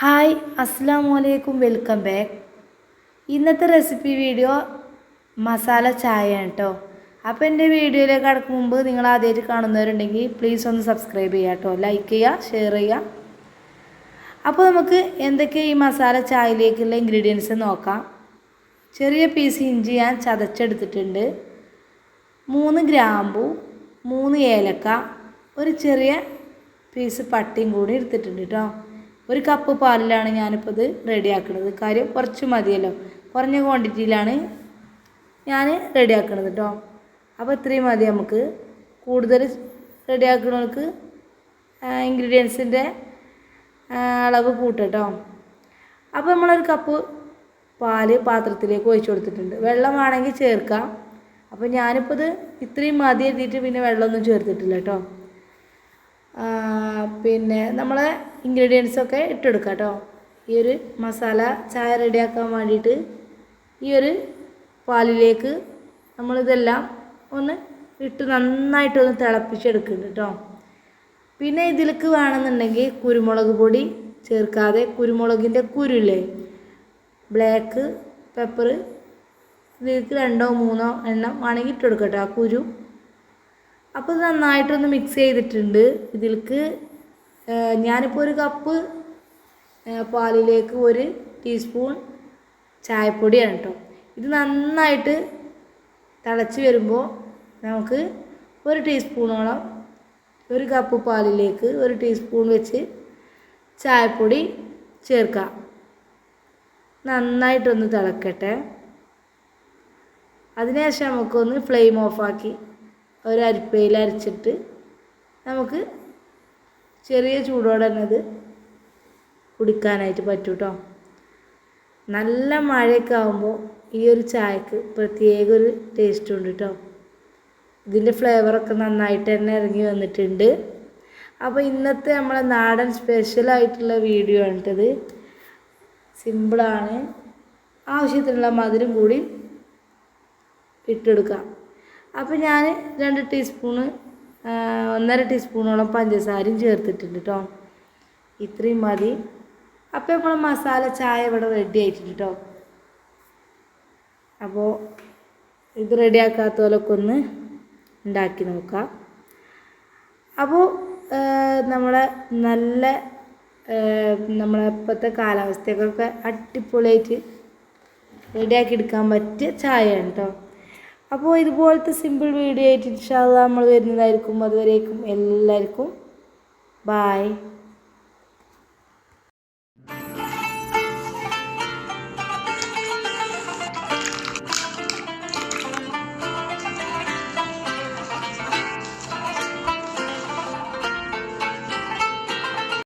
Hi അസ്സാം വലൈക്കും welcome back. ഇന്നത്തെ റെസിപ്പി വീഡിയോ മസാല ചായയാണ് കേട്ടോ അപ്പോൾ എന്റെ വീഡിയോയിലേക്ക് കടക്കും മുമ്പ് നിങ്ങൾ ആദ്യമായിട്ട് കാണുന്നവരുണ്ടെങ്കിൽ പ്ലീസ് ഒന്ന് സബ്സ്ക്രൈബ് ചെയ്യുക കേട്ടോ ലൈക്ക് ചെയ്യുക ഷെയർ ചെയ്യുക. അപ്പോൾ നമുക്ക് എന്തൊക്കെ ഈ മസാല ചായയിലേക്കുള്ള ഇൻഗ്രീഡിയൻസ് നോക്കാം. ചെറിയ പീസ് ഇഞ്ചി ഞാൻ ചതച്ചെടുത്തിട്ടുണ്ട്. മൂന്ന് ഗ്രാമ്പു മൂന്ന് ഏലക്ക ഒരു ചെറിയ പീസ് പട്ടിയും കൂടി എടുത്തിട്ടുണ്ട് കേട്ടോ ഒരു കപ്പ് പാലിലാണ് ഞാനിപ്പോൾ ഇത് റെഡിയാക്കുന്നത് കാര്യം കുറച്ച് മതിയല്ലോ. കുറഞ്ഞ ക്വാണ്ടിറ്റിയിലാണ് ഞാൻ റെഡിയാക്കുന്നത് കേട്ടോ അപ്പോൾ ഇത്രയും മതി നമുക്ക്. കൂടുതൽ റെഡിയാക്കുന്നവർക്ക് ഇൻഗ്രീഡിയൻസിന്റെ അളവ് കൂട്ടട്ടോ അപ്പോൾ നമ്മളൊരു കപ്പ് പാൽ പാത്രത്തിലേക്ക് ഒഴിച്ചു കൊടുത്തിട്ടുണ്ട്. വെള്ളം വെള്ളമാണെങ്കിൽ ചേർക്കാം. അപ്പോൾ ഞാനിപ്പോൾ ഇത് ഇത്രയും മതി എഴുതിയിട്ട് പിന്നെ വെള്ളമൊന്നും ചേർത്തിട്ടില്ല കേട്ടോ പിന്നെ നമ്മളെ ഇൻഗ്രീഡിയൻസൊക്കെ ഇട്ടെടുക്കാം കേട്ടോ ഈ ഒരു മസാല ചായ റെഡിയാക്കാൻ വേണ്ടിയിട്ട് ഈ ഒരു പാലിലേക്ക് നമ്മളിതെല്ലാം ഒന്ന് ഇട്ട് നന്നായിട്ടൊന്ന് തിളപ്പിച്ചെടുക്കുന്നുണ്ട് കേട്ടോ പിന്നെ ഇതിലേക്ക് വേണമെന്നുണ്ടെങ്കിൽ കുരുമുളക് പൊടി ചേർക്കാതെ കുരുമുളകിന്റെ കുരുല്ലേ? ബ്ലാക്ക് പെപ്പർ ഇതിലേക്ക് രണ്ടോ മൂന്നോ എണ്ണം വേണമെങ്കിൽ ഇട്ടെടുക്കട്ടോ ആ കുരു അപ്പോൾ ഇത് നന്നായിട്ടൊന്ന് മിക്സ് ചെയ്തിട്ടുണ്ട്. ഇതിലേക്ക് ഞാനിപ്പോൾ ഒരു കപ്പ് പാലിലേക്ക് ഒരു ടീസ്പൂൺ ചായപ്പൊടിയാണ് കേട്ടോ ഇത് നന്നായിട്ട് തിളച്ച് വരുമ്പോൾ നമുക്ക് ഒരു ടീസ്പൂണോളം ഒരു കപ്പ് പാലിലേക്ക് ഒരു ടീസ്പൂൺ വെച്ച് ചായപ്പൊടി ചേർക്കാം. നന്നായിട്ടൊന്ന് തിളക്കട്ടെ. അതിനുശേഷം നമുക്കൊന്ന് ഫ്ലെയിം ഓഫാക്കി ഒരു അരിപ്പയിൽ അരച്ചിട്ട് നമുക്ക് ചെറിയ ചൂടോടെ തന്നെ അത് കുടിക്കാനായിട്ട് പറ്റും കേട്ടോ നല്ല മഴയൊക്കെ ആകുമ്പോൾ ഈ ഒരു ചായക്ക് പ്രത്യേക ഒരു ടേസ്റ്റ് ഉണ്ട് കേട്ടോ ഇതിന്റെ ഫ്ലേവറൊക്കെ നന്നായിട്ട് തന്നെ ഇറങ്ങി വന്നിട്ടുണ്ട്. അപ്പോൾ ഇന്നത്തെ നമ്മളെ നാടൻ സ്പെഷ്യലായിട്ടുള്ള വീഡിയോ ആണിട്ടത്. സിമ്പിളാണ് ആവശ്യത്തിനുള്ള മധുരം കൂടി ഇട്ടെടുക്കാം. അപ്പോൾ ഞാൻ രണ്ട് ടീസ്പൂണ് ഒന്നര ടീസ്പൂണോളം പഞ്ചസാരയും ചേർത്തിട്ടുണ്ട് കേട്ടോ ഇത്രയും മതി. അപ്പോൾ നമ്മൾ മസാല ചായ ഇവിടെ റെഡി ആയിട്ടുണ്ട് കേട്ടോ അപ്പോൾ ഇത് റെഡിയാക്കാത്തവരൊക്കെ ഒന്ന് ഉണ്ടാക്കി നോക്കാം. അപ്പോൾ നമ്മളെ നല്ല നമ്മളെ ഇപ്പോഴത്തെ കാലാവസ്ഥയൊക്കെ അടിപൊളിയായിട്ട് റെഡിയാക്കി എടുക്കാൻ പറ്റിയ ചായയാണ് കേട്ടോ അപ്പോൾ ഇതുപോലത്തെ സിമ്പിൾ വീഡിയോ ആയിട്ട് ഇൻഷാല്ല നമ്മൾ വരുന്നതായിരിക്കും. അതുവരേക്കും എല്ലാവർക്കും ബായ്